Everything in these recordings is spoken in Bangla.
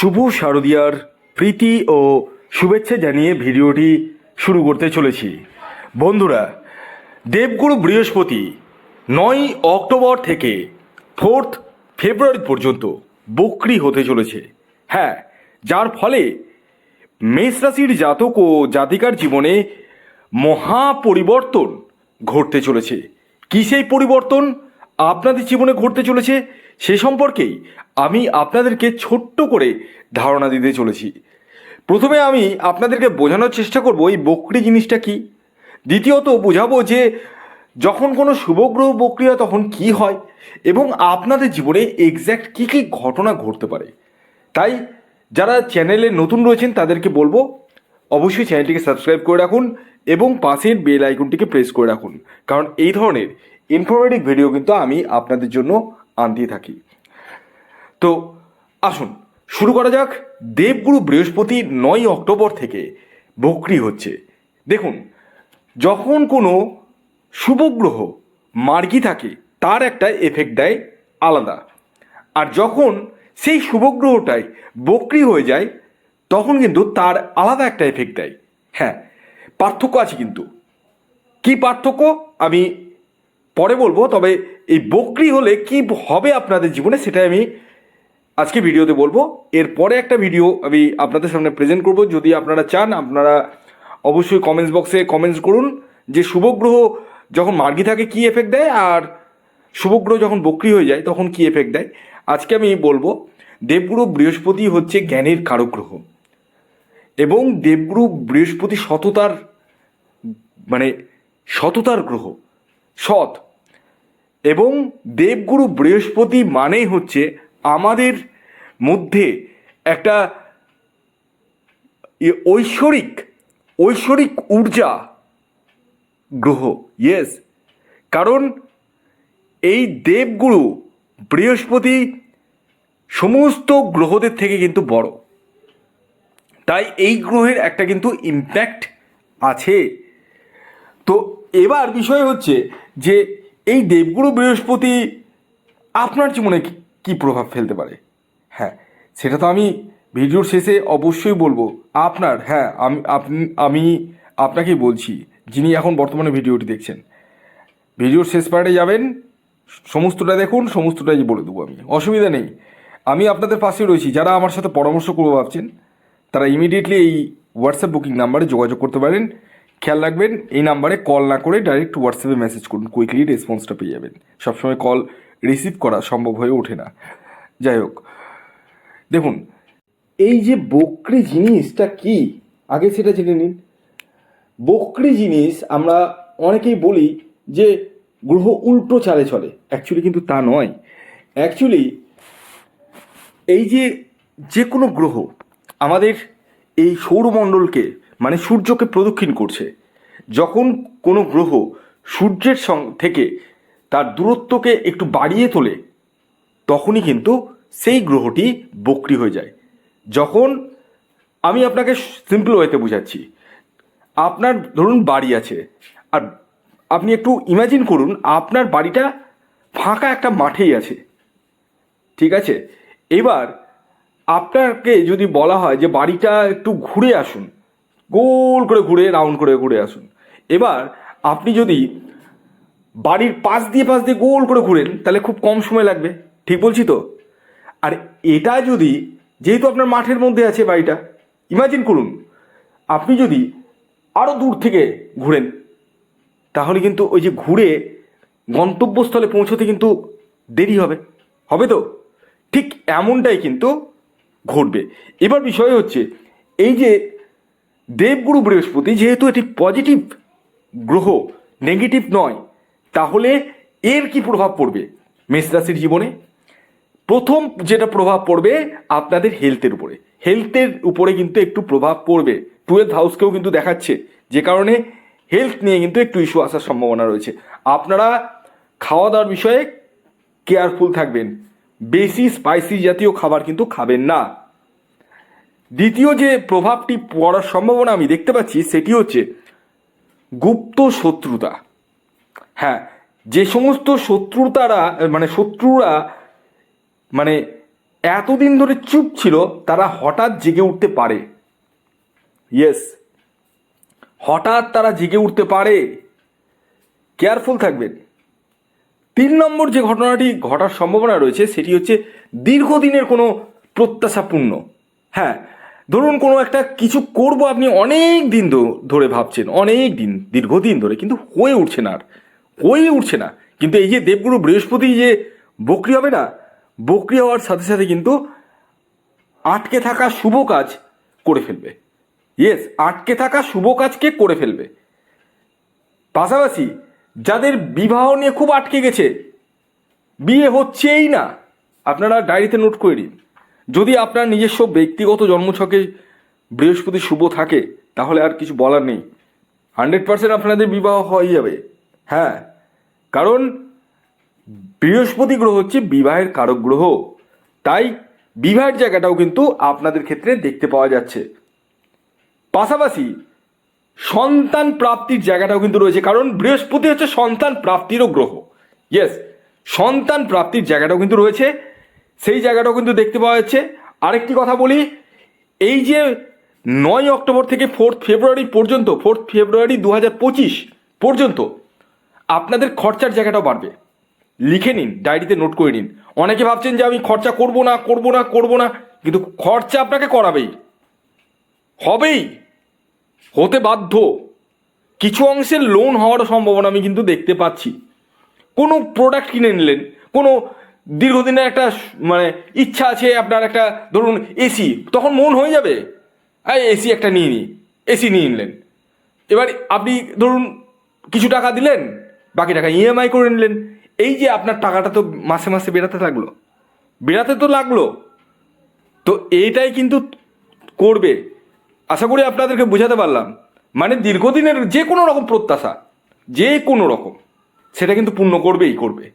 শুভ শারদিয়ার প্রীতি ও শুভেচ্ছা জানিয়ে ভিডিওটি শুরু করতে চলেছি। বন্ধুরা, দেবগুরু বৃহস্পতি নয় অক্টোবর থেকে ফোর্থ ফেব্রুয়ারি পর্যন্ত বক্রি হতে চলেছে। হ্যাঁ যার ফলে মেষ রাশির জাতক ও জাতিকার জীবনে মহা পরিবর্তন ঘটতে চলেছে। কী সেই পরিবর্তন আপনাদের জীবনে ঘটতে চলেছে সে সম্পর্কেই আমি আপনাদেরকে ছোট্ট করে ধারণা দিতে চলেছি। প্রথমে আমি আপনাদেরকে বোঝানোর চেষ্টা করব এই বকরি জিনিসটা কি। দ্বিতীয়ত বোঝাবো যে যখন কোনো শুভগ্রহ বক্রি হয় তখন কি হয় এবং আপনাদের জীবনে এক্স্যাক্ট কী কী ঘটনা ঘটতে পারে। তাই যারা চ্যানেলে নতুন রয়েছেন তাদেরকে বলব অবশ্যই চ্যানেলটিকে সাবস্ক্রাইব করে রাখুন এবং পাশের বেল আইকনটিকে প্রেস করে রাখুন। কারণ এই ধরনের ইনফরমেটিভ ভিডিও কিন্তু আমি আপনাদের জন্য আনতেই থাকি। তো আসুন শুরু করা যাক দেবগুরু বৃহস্পতি নয় অক্টোবর থেকে বক্রি হচ্ছে। দেখুন, যখন কোনো শুভগ্রহ মার্গী থাকে, তার একটা এফেক্ট দেয় আলাদা। আর যখন সেই শুভগ্রহটাই বক্রি হয়ে যায়, তখন কিন্তু তার আলাদা একটা এফেক্ট দেয়। হ্যাঁ পার্থক্য আছে কিন্তু। কি পার্থক্য? আমি পরে বলব, তবে এই বকরি হলে কি হবে আপনাদের জীবনে, সেটাই আমি আজকে ভিডিওতে বলব। এরপরে একটা ভিডিও আমি আপনাদের সামনে প্রেজেন্ট করব। যদি আপনারা চান, আপনারা অবশ্যই কমেন্টস বক্সে কমেন্টস করুন। যে শুভগ্রহ যখন মার্গি থাকে, কি এফেক্ট দেয়? আর শুভগ্রহ যখন বক্রি হয়ে যায়, তখন কি এফেক্ট দেয়? আজকে আমি বলব, দেবগুরু বৃহস্পতি হচ্ছে জ্ঞানের কারক গ্রহ এবং দেবগুরু বৃহস্পতি সততার মানে সততার গ্রহ, সৎ। এবং দেবগুরু বৃহস্পতি মানেই হচ্ছে আমাদের মধ্যে একটা ই- ঐশ্বরিক ঐশ্বরিক ঊর্জা গ্রহ ইয়েস কারণ এই দেবগুরু বৃহস্পতি সমস্ত গ্রহদের থেকে কিন্তু বড়। তাই এই গ্রহের একটা কিন্তু ইম্প্যাক্ট আছে। তো এবার বিষয় হচ্ছে যে এই দেবগুরু বৃহস্পতি আপনার জীবনে কি- প্রভাব ফেলতে পারে? হ্যাঁ সেটা তো আমি ভিডিওর শেষে অবশ্যই বলব। আপনার হ্যাঁ আমি, আপনি, আমি আপনাকেই বলছি, যিনি এখন বর্তমানে ভিডিওটি দেখছেন। ভিডিওর শেষ পার্টে যাবেন, সমস্তটা দেখুন, সমস্তটাই বলে দেবো আমি। অসুবিধা নেই। আমি আপনাদের পাশে রয়েছি। যারা আমার সাথে পরামর্শ করব ভাবছেন, তারা ইমিডিয়েটলি এই হোয়াটসঅ্যাপ বুকিং নাম্বারে যোগাযোগ করতে পারেন। খেয়াল রাখবেন, এই নাম্বারে কল না করে ডাইরেক্ট হোয়াটসঅ্যাপে মেসেজ করুন। কুইকলি রেসপন্সটা পেয়ে যাবেন। সবসময় কল রিসিভ করা সম্ভব হয়ে ওঠে না। যাই হোক, দেখুন, এই যে বকরি জিনিসটা কি? আগে সেটা জেনে নিন। বকরি জিনিস আমরা অনেকেই বলি যে গ্রহ উল্টো চালে চলে। অ্যাকচুয়ালি কিন্তু তা নয়। অ্যাকচুয়ালি এই যে যে কোনো গ্রহ আমাদের এই সৌরমণ্ডলকে মানে সূর্যকে প্রদক্ষিণ করছে। যখন কোনো গ্রহ সূর্যের থেকে তার দূরত্বকে একটু বাড়িয়ে তোলে, তখনই কিন্তু সেই গ্রহটি বক্রি হয়ে যায়। যখন আমি আপনাকে সিম্পল ওয়েতে বোঝাচ্ছি, আপনার ধরুন বাড়ি আছে, আর আপনি একটু ইমাজিন করুন, আপনার বাড়িটা ফাঁকা একটা মাঠেই আছে, ঠিক আছে? এবার আপনাকে যদি বলা হয় যে বাড়িটা একটু ঘুরে আসুন, গোল করে ঘুরে রাউন্ড করে ঘুরে আসুন। এবার আপনি যদি বাড়ির পাশ দিয়ে পাশ দিয়ে গোল করে ঘুরেন, তাহলে খুব কম সময় লাগবে। ঠিক বলছি তো? আর এটা যদি, যেহেতু আপনার মাঠের মধ্যে আছে বাড়িটা ইমাজিন করুন, আপনি যদি আরও দূর থেকে ঘুরেন, তাহলে কিন্তু ওই যে ঘুরে গন্তব্যস্থলে পৌঁছতে কিন্তু দেরি হবে। হবে তো? ঠিক এমনটাই কিন্তু ঘটবে। এবার বিষয় হচ্ছে, এই যে দেবগুরু বৃহস্পতি, যেহেতু এটি পজিটিভ গ্রহ নেগেটিভ নয় তাহলে এর কি প্রভাব পড়বে মেষ রাশির জীবনে? প্রথম যেটা প্রভাব পড়বে আপনাদের হেলথের উপরে। হেলথের উপরে কিন্তু একটু প্রভাব পড়বে। টুয়েলভ হাউসকেও কিন্তু দেখাচ্ছে। যে কারণে হেলথ নিয়ে কিন্তু একটু ইস্যু আসার সম্ভাবনা রয়েছে। আপনারা খাওয়া দাওয়ার বিষয়ে কেয়ারফুল থাকবেন। বেশি স্পাইসি জাতীয় খাবার কিন্তু খাবেন না। দ্বিতীয় যে প্রভাবটি পড়ার সম্ভাবনা আমি দেখতে পাচ্ছি, সেটি হচ্ছে গুপ্ত শত্রুতা। হ্যাঁ যে সমস্ত শত্রুতারা মানে শত্রুরা মানে এতদিন ধরে চুপ ছিল, তারা হঠাৎ জেগে উঠতে পারে। ইয়েস হঠাৎ তারা জেগে উঠতে পারে। কেয়ারফুল থাকবেন। তিন নম্বর যে ঘটনাটি ঘটার সম্ভাবনা রয়েছে, সেটি হচ্ছে দীর্ঘদিনের কোনো প্রত্যাশাপূর্ণ। হ্যাঁ ধরুন কোনো একটা কিছু করব আপনি অনেক দিন ধরে ভাবছেন, অনেক দিন, দীর্ঘদিন ধরে, কিন্তু হয়ে উঠছে না আর। হয়ে উঠছে না। কিন্তু এই যে দেবগুরু বৃহস্পতি যে বকরি হবে না, বকরি হওয়ার সাথে সাথে কিন্তু আটকে থাকা শুভ কাজ করে ফেলবে। ইয়েস আটকে থাকা শুভ কাজকে করে ফেলবে। পাশাপাশি যাদের বিবাহ নিয়ে খুব আটকে গেছে, বিয়ে হচ্ছেই না, আপনারা ডায়েরিতে নোট করে নিন যদি আপনার নিজস্ব ব্যক্তিগত জন্মছকে বৃহস্পতি শুভ থাকে, তাহলে আর কিছু বলার নেই। হান্ড্রেড পার্সেন্ট আপনাদের বিবাহ হয়ে যাবে। হ্যাঁ। কারণ বৃহস্পতি গ্রহ হচ্ছে বিবাহের কারক গ্রহ। তাই বিবাহের জায়গাটাও কিন্তু আপনাদের ক্ষেত্রে দেখতে পাওয়া যাচ্ছে। পাশাপাশি সন্তান প্রাপ্তির জায়গাটাও কিন্তু রয়েছে, কারণ বৃহস্পতি হচ্ছে সন্তান প্রাপ্তিরও গ্রহ। ইয়েস সন্তান প্রাপ্তির জায়গাটাও কিন্তু রয়েছে, সেই জায়গাটাও কিন্তু দেখতে পাওয়া যাচ্ছে। আরেকটি কথা বলি, এই যে নয় অক্টোবর থেকে ফোর্থ ফেব্রুয়ারি পর্যন্ত ফোর্থ ফেব্রুয়ারি দু পঁচিশ পর্যন্ত আপনাদের খরচার জায়গাটাও বাড়বে। লিখে নিন, ডায়েরিতে নোট করে নিন। অনেকে ভাবছেন যে আমি খরচা করব না করব না করব না, কিন্তু খরচা আপনাকে করাবেই। হবেই। হতে বাধ্য। কিছু অংশের লোন হওয়ারও সম্ভাবনা আমি কিন্তু দেখতে পাচ্ছি। কোনো প্রোডাক্ট কিনে নিলেন, কোনো দীর্ঘদিনের একটা মানে ইচ্ছা আছে আপনার একটা, ধরুন এসি তখন মন হয়ে যাবে। এই এসি একটা নিয়ে নিই এসি নিয়ে নিলেন। এবার আপনি, ধরুন কিছু টাকা দিলেন বাকি টাকা ইএমআই করে নিলেন। এই যে আপনার টাকাটা তো মাসে মাসে বেরাতে লাগল। বেরাতে তো লাগল। তো এইটাই কিন্তু করবে। আশা করি আপনাদেরকে বোঝাতে পারলাম। মানে দীর্ঘদিনের যে কোনো রকম প্রত্যাশা, যে কোনো রকম, সেটা কিন্তু পূর্ণ করবেই করবে।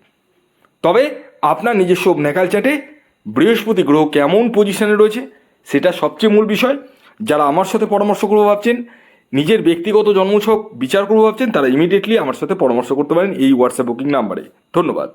তবে আপনার নিজস্ব নেকাল চাটে বৃহস্পতি গ্রহ কেমন পজিশনে রয়েছে, সেটা সবচেয়ে মূল বিষয়। যারা আমার সাথে পরামর্শ করব ভাবছেন নিজের ব্যক্তিগত জন্মছক বিচার করব ভাবছেন, তারা ইমিডিয়েটলি আমার সাথে পরামর্শ করতে পারেন এই হোয়াটসঅ্যাপ বুকিং নাম্বারে ধন্যবাদ।